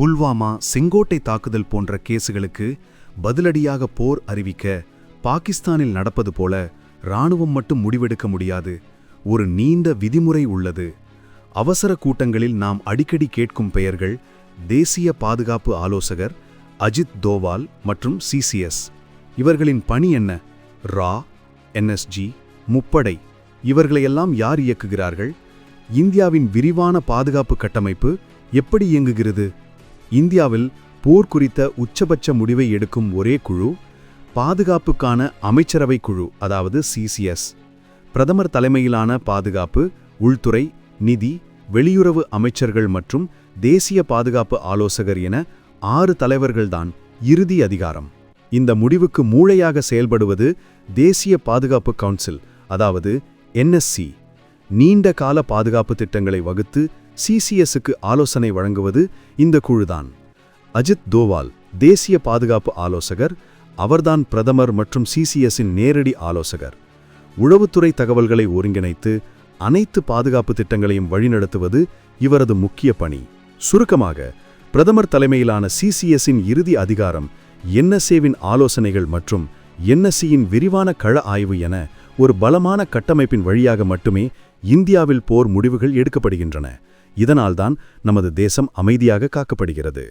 புல்வாமா செங்கோட்டை தாக்குதல் போன்ற கேசுகளுக்கு பதிலடியாக போர் அறிவிக்க பாகிஸ்தானில் நடப்பது போல இராணுவம் மட்டும் முடிவெடுக்க முடியாது. ஒரு நீண்ட விதிமுறை உள்ளது. அவசர கூட்டங்களில் நாம் அடிக்கடி கேட்கும் பெயர்கள் தேசிய பாதுகாப்பு ஆலோசகர் அஜித் தோவால் மற்றும் சிசிஎஸ். இவர்களின் பணி என்ன? ரா என்எஸ்ஜி முப்படை. இவர்களையெல்லாம் யார் இயக்குகிறார்கள்? இந்தியாவின் விரிவான பாதுகாப்பு கட்டமைப்பு எப்படி இயங்குகிறது? இந்தியாவில் போர் குறித்த உச்சபட்ச முடிவை எடுக்கும் ஒரே குழு பாதுகாப்புக்கான அமைச்சரவை குழு அதாவது சிசிஎஸ் பிரதமர் தலைமையிலான பாதுகாப்பு உள்துறை நிதி வெளியுறவு அமைச்சர்கள் மற்றும் தேசிய பாதுகாப்பு ஆலோசகர் என ஆறு தலைவர்கள்தான் இறுதி அதிகாரம். இந்த முடிவுக்கு மூளையாக செயல்படுவது தேசிய பாதுகாப்பு கவுன்சில் அதாவது என்எஸ்சி நீண்ட கால பாதுகாப்பு திட்டங்களை வகுத்து சிசிஎஸ்க்கு ஆலோசனை வழங்குவது இந்த குழுதான். அஜித் தோவால் தேசிய பாதுகாப்பு ஆலோசகர் அவர்தான் பிரதமர் மற்றும் சிசிஎஸின் நேரடி ஆலோசகர். உளவுத்துறை தகவல்களை ஒருங்கிணைத்து அனைத்து பாதுகாப்பு திட்டங்களையும் வழிநடத்துவது இவரது முக்கிய பணி. சுருக்கமாக பிரதமர் தலைமையிலான சிசிஎஸ்ஸின் இறுதி அதிகாரம் என்எஸ்ஏவின் ஆலோசனைகள் மற்றும் என்எஸ்சியின் விரிவான கள ஆய்வு என ஒரு பலமான கட்டமைப்பின் வழியாக மட்டுமே இந்தியாவில் போர் முடிவுகள் எடுக்கப்படுகின்றன. இதனால்தான் நமது தேசம் அமைதியாக காக்கப்படுகிறது.